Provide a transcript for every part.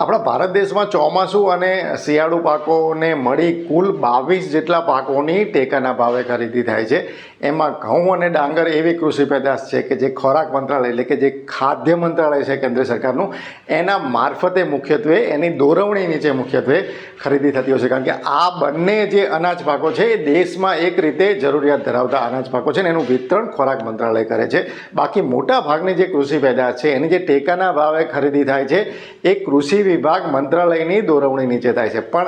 આપણા ભારત દેશમાં ચોમાસું અને શિયાળુ પાકોને મળી કુલ બાવીસ જેટલા પાકોની ટેકાના ભાવે ખરીદી થાય છે. એમાં ઘઉં અને ડાંગર એવી કૃષિ પેદાશ છે કે જે ખોરાક મંત્રાલય એટલે કે જે ખાદ્ય મંત્રાલય છે કેન્દ્ર સરકારનું, એના મારફતે મુખ્યત્વે, એની દોરવણી નીચે મુખ્યત્વે ખરીદી થતી હોય છે. કારણ કે આ બંને જે અનાજ પાકો છે, એ દેશમાં એક રીતે જરૂરિયાત ધરાવતા અનાજ પાકો છે ને એનું વિતરણ ખોરાક મંત્રાલય કરે છે. બાકી મોટા ભાગની જે કૃષિ પેદાશ છે, એની જે ટેકાના ભાવે ખરીદી થાય છે, એ કૃષિ વિભાગ મંત્રાલયની દોરવણી નીચે થાય છે. પણ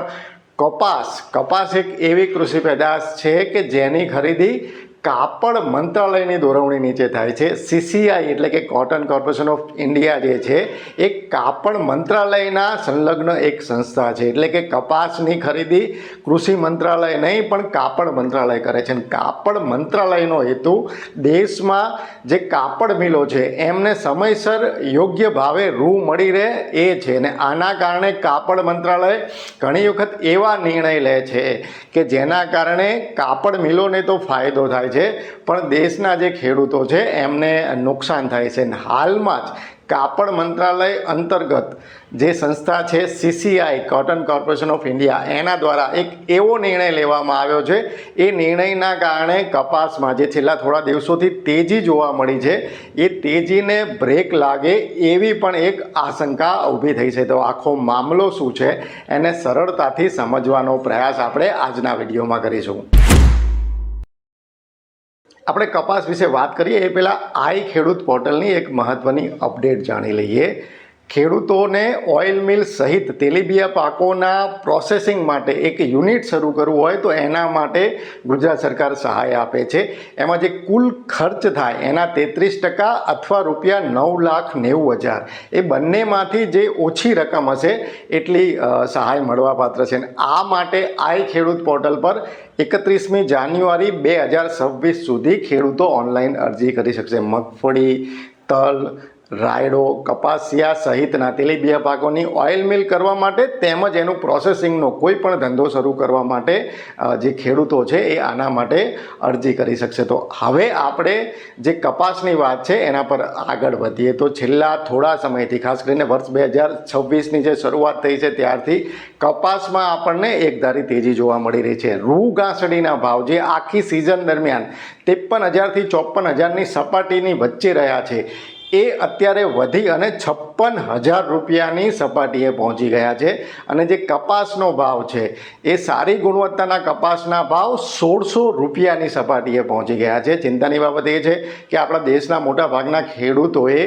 કપાસ કપાસ એક એવી કૃષિ પેદાશ છે કે જેની ખરીદી કાપડ મંત્રાલયની દોરવણી નીચે થાય છે. સીસીઆઈ એટલે કે કોટન કોર્પોરેશન ઓફ ઇન્ડિયા જે છે, એ કાપડ મંત્રાલયના સંલગ્ન એક સંસ્થા છે. એટલે કે કપાસની ખરીદી કૃષિ મંત્રાલય નહીં, પણ કાપડ મંત્રાલય કરે છે. અને કાપડ મંત્રાલયનો હેતુ દેશમાં જે કાપડ મિલો છે, એમને સમયસર યોગ્ય ભાવે રૂ મળી રહે એ છે. અને આના કારણે કાપડ મંત્રાલય ઘણી વખત એવા નિર્ણય લે છે કે જેના કારણે કાપડ મિલોને તો ફાયદો થાય છે. પણ દેશના જે ખેડૂતો છે, એમને નુકસાન થાય છે. અને હાલમાં જ કાપડ મંત્રાલય અંતર્ગત જે સંસ્થા છે CCI cotton corporation of India એના દ્વારા એક એવો નિર્ણય લેવામાં આવ્યો છે. એ નિર્ણયના કારણે કપાસમાં જે છેલ્લા થોડા દિવસોથી તેજી જોવા મળી છે. એ તેજીને બ્રેક લાગે એવી પણ એક આશંકા ઊભી થઈ છે. તો આખો મામલો શું છે, એને સરળતાથી સમજવાનો પ્રયાસ આપણે આજના વિડીયોમાં કરીશું. આપણે કપાસ વિશે વાત કરીએ, એ પહેલાં આઈ ખેડૂત પોર્ટલની એક મહત્ત્વની અપડેટ જાણી લઈએ. ખેડૂતોને ઓઇલ મિલ સહિત તેલીબિયા પાકોના પ્રોસેસિંગ માટે એક યુનિટ શરૂ કરવું હોય તો એના માટે ગુજરાત સરકાર સહાય આપે છે. એમાં જે કુલ ખર્ચ થાય એના તેત્રીસ ટકા અથવા રૂપિયા નવ લાખ નેવું હજાર. એ બંનેમાંથી જે ઓછી રકમ હશે એટલી સહાય મળવાપાત્ર છે. આ માટે આઈ ખેડૂત પોર્ટલ પર એકત્રીસમી જાન્યુઆરી બે હજાર છવ્વીસ સુધી ખેડૂતો ઓનલાઈન અરજી કરી શકશે. મગફળી, તલ રાયડો, કપાસિયા સહિતના તેલીબિયા પાકોની ઓઇલ મિલ કરવા માટે તેમજ એનું પ્રોસેસિંગનો કોઈ પણ ધંધો શરૂ કરવા માટે જે ખેડૂતો છે એ આના માટે અરજી કરી શકશે. તો હવે આપણે જે કપાસની વાત છે એના પર આગળ વધીએ. તો છેલ્લા થોડા સમયથી, ખાસ કરીને વર્ષ બે હજાર છવ્વીસની જે શરૂઆત થઈ છે ત્યારથી, કપાસમાં આપણને એકધારી તેજી જોવા મળી રહી છે. રૂ ઘાસડીના ભાવ જે આખી સિઝન દરમિયાન, ત્રેપન હજારથી ચોપન હજારની સપાટીની વચ્ચે રહ્યા છે. એ અત્યારે વધી અને છપ્પન હજાર રૂપિયાની સપાટીએ પહોંચી ગયા છે. અને જે કપાસનો ભાવ છે, એ સારી ગુણવત્તાના કપાસના ભાવ સોળસો રૂપિયાની સપાટીએ પહોંચી ગયા છે. ચિંતાની બાબત એ છે કે આપણા દેશના મોટા ભાગના ખેડૂતોએ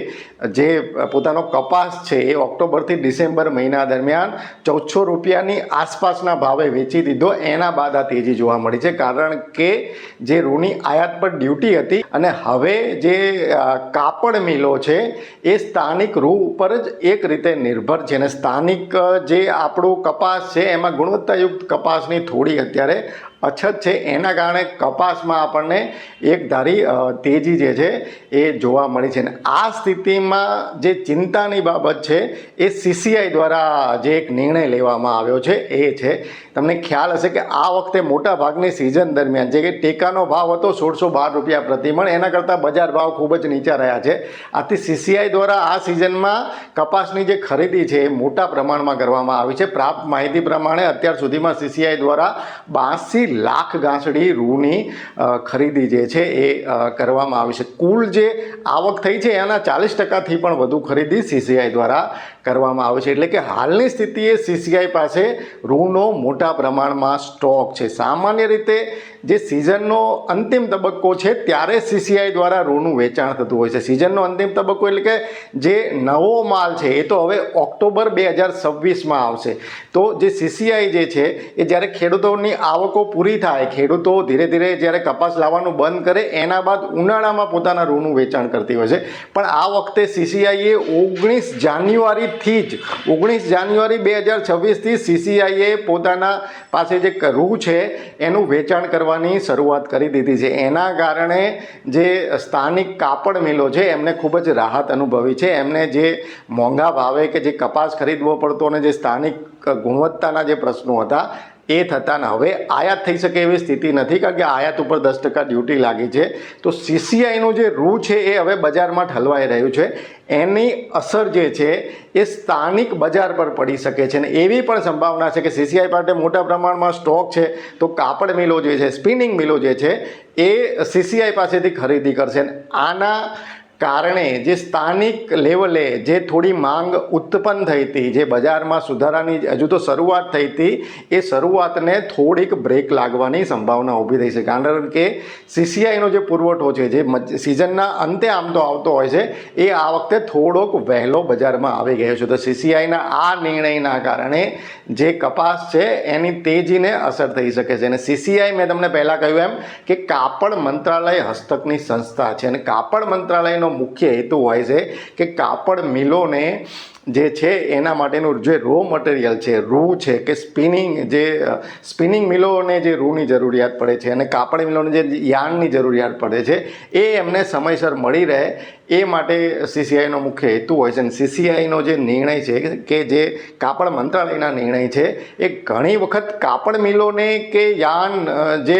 જે પોતાનો કપાસ છે, એ ઓક્ટોબરથી ડિસેમ્બર મહિના દરમિયાન ચૌદસો રૂપિયાની આસપાસના ભાવે વેચી દીધો. એના બાદ આ તેજી જોવા મળી છે. કારણ કે જે ઋણી આયાત પર ડ્યુટી હતી અને હવે જે કાપડ મિલો છે, એ સ્થાનિક રૂ ઉપર જ એક રીતે નિર્ભર છે. અને સ્થાનિક જે આપણું કપાસ છે, એમાં ગુણવત્તાયુક્ત કપાસની થોડી અત્યારે અછત છે, એના કારણે કપાસમાં આપણને એક ધારી તેજી જે છે એ જોવા મળી છે. અને આ સ્થિતિમાં જે ચિંતાની બાબત છે એ સીસીઆઈ દ્વારા જે એક નિર્ણય લેવામાં આવ્યો છે એ છે. તમને ખ્યાલ હશે કે આ વખતે મોટા ભાગની સિઝન દરમિયાન જે કે ટેકાનો ભાવ હતો સોળસો બાર રૂપિયા પ્રતિમણ એના કરતાં બજાર ભાવ ખૂબ જ નીચા રહ્યા છે. આથી સીસીઆઈ દ્વારા આ સિઝનમાં કપાસની જે ખરીદી છે એ મોટા પ્રમાણમાં કરવામાં આવી છે. પ્રાપ્ત માહિતી પ્રમાણે અત્યાર સુધીમાં સીસીઆઈ દ્વારા બાસી લાખ ગાંસડી રૂની ખરીદી જે છે એ કરવામાં આવી છે. કુલ જે આવક થઈ છે એના ચાલીસ ટકાથી પણ વધુ ખરીદી સીસીઆઈ દ્વારા કરવામાં આવે છે. એટલે કે હાલની સ્થિતિએ સીસીઆઈ પાસે રૂનો મોટા પ્રમાણમાં સ્ટોક છે. સામાન્ય રીતે જે સિઝનનો અંતિમ તબક્કો છે ત્યારે સીસીઆઈ દ્વારા રૂનું વેચાણ થતું હોય છે. સિઝનનો અંતિમ તબક્કો એટલે કે જે નવો માલ છે એ તો હવે ઓક્ટોબર બે હજાર છવ્વીસમાં આવશે. તો જે સીસીઆઈ જે છે એ જ્યારે ખેડૂતોની આવકો પૂરી થાય. ખેડૂતો ધીરે ધીરે જ્યારે કપાસ લાવવાનું બંધ કરે, એના બાદ ઉનાળામાં પોતાના રૂનું વેચાણ કરતી હોય છે. પણ આ વખતે સીસીઆઈએ ઓગણીસ જાન્યુઆરીથી જ, ઓગણીસ જાન્યુઆરી બે હજાર છવ્વીસથી સીસીઆઈએ પોતાના પાસે જે રૂ છે, એનું વેચાણ કરવાની શરૂઆત કરી દીધી છે. એના કારણે જે સ્થાનિક કાપડ મિલો છે, એમને ખૂબ જ રાહત અનુભવી છે. એમને જે મોંઘા ભાવે કે જે કપાસ ખરીદવો પડતો અને જે સ્થાનિક ગુણવત્તાના જે પ્રશ્નો હતા એ થતાં હવે આયાત થઈ શકે એવી સ્થિતિ નથી કારણ કે આયાત ઉપર દસ ટકા ડ્યુટી લાગી છે. તો સીસીઆઈનું જે રૂ છે એ હવે બજારમાં ઠલવાઈ રહ્યું છે. એની અસર જે છે એ સ્થાનિક બજાર પર પડી શકે છે અને એવી પણ સંભાવના છે કે સીસીઆઈ પાસે મોટા પ્રમાણમાં સ્ટોક છે. તો કાપડ મિલો જે છે, સ્પિનિંગ મિલો જે છે એ સીસીઆઈ પાસેથી ખરીદી કરશે. અને આના કારણે જે સ્થાનિક લેવલે જે થોડી માંગ ઉત્પન્ન થઈ હતી, જે બજારમાં સુધારાની હજુ તો શરૂઆત થઈ હતી, એ શરૂઆતને થોડીક બ્રેક લાગવાની સંભાવના ઊભી થઈ છે. કારણ કે સીસીઆઈનો જે પુરવઠો છે, જે સિઝનના અંતે આમ તો આવતો હોય છે, એ આ વખતે થોડોક વહેલો બજારમાં આવી ગયો છે. તો સીસીઆઈના આ નિર્ણયના કારણે જે કપાસ છે, એની તેજીને અસર થઈ શકે છે. અને સીસીઆઈ મેં તમને પહેલાં કહ્યું એમ કે કાપડ મંત્રાલય હસ્તકની સંસ્થા છે. અને કાપડ મંત્રાલયનો મુખ્ય હેતુ હોય છે કે કાપડ મિલોને જે છે એના માટેનું જે રો મટીરિયલ છે, રૂ છે કે સ્પિનિંગ જે સ્પિનિંગ મિલોને જે રૂની જરૂરિયાત પડે છે અને કાપડ મિલોને જે યાર્નની જરૂરિયાત પડે છે, એ એમને સમયસર મળી રહે, એ માટે સીસીઆઈનો મુખ્ય હેતુ હોય છે. અને સીસીઆઈનો જે નિર્ણય છે કે જે કાપડ મંત્રાલયના નિર્ણય છે, એ ઘણી વખત કાપડ મિલોને કે યાર્ન જે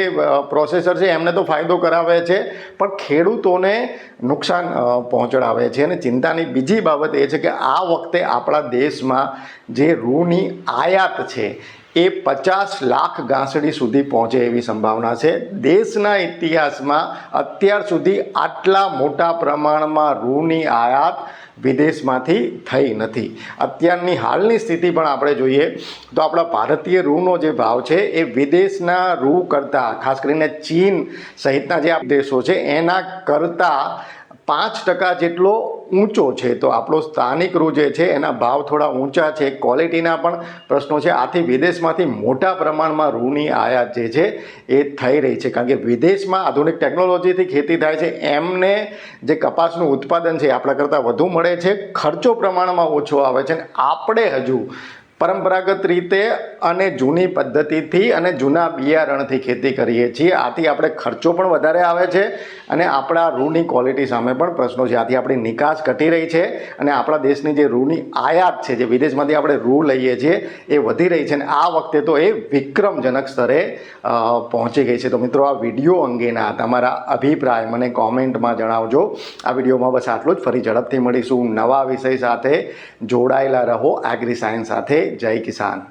પ્રોસેસર છે એમને તો ફાયદો કરાવે છે, પણ ખેડૂતોને નુકસાન અ, પહોંચાડે છે. અને ચિંતાની બીજી બાબત એ છે કે આ વખતે આપણા દેશમાં જે રૂની આયાત છે એ પચાસ લાખ ગાંસડી સુધી પહોંચે એવી સંભાવના છે. દેશના ઇતિહાસમાં અત્યાર સુધી આટલા મોટા પ્રમાણમાં રૂની આયાત વિદેશમાંથી થઈ નથી. અત્યારની હાલની સ્થિતિ પણ આપણે જોઈએ તો આપણા ભારતીય રૂનો જે ભાવ છે એ વિદેશના રૂ કરતાં ખાસ કરીને ચીન સહિતના જે દેશો છે એના કરતાં પાંચ ટકા જેટલો ઊંચો છે. તો આપણો સ્થાનિક રૂ જે છે, એના ભાવ થોડા ઊંચા છે. ક્વોલિટીના પણ પ્રશ્નો છે. આથી વિદેશમાંથી મોટા પ્રમાણમાં રૂની આયાત જે છે, એ થઈ રહી છે. કારણ કે વિદેશમાં આધુનિક ટેકનોલોજીથી ખેતી થાય છે. એમને જે કપાસનું ઉત્પાદન છે આપણા કરતાં વધુ મળે છે. ખર્ચો પ્રમાણમાં ઓછો આવે છે. અને આપણે હજુ પરંપરાગત રીતે અને જૂની પદ્ધતિથી અને જૂના બિયારણથી ખેતી કરીએ છીએ. આથી આપણે ખર્ચો પણ વધારે આવે છે અને આપણા રૂની ક્વોલિટી સામે પણ પ્રશ્નો છે. આથી આપણી નિકાસ ઘટી રહી છે અને આપણા દેશની જે રૂની આયાત છે, જે વિદેશમાંથી આપણે રૂ લઈએ છીએ, એ વધી રહી છે અને આ વખતે તો એ વિક્રમજનક સ્તરે પહોંચી ગઈ છે. તો મિત્રો, આ વીડિયો અંગેના તમારા અભિપ્રાય મને કોમેન્ટમાં જણાવજો. આ વિડીયોમાં બસ આટલું જ. ફરી ઝડપથી મળીશું. નવા વિષય સાથે જોડાયેલા રહો. એગ્રી સાયન્સ સાથે જય કિસાન.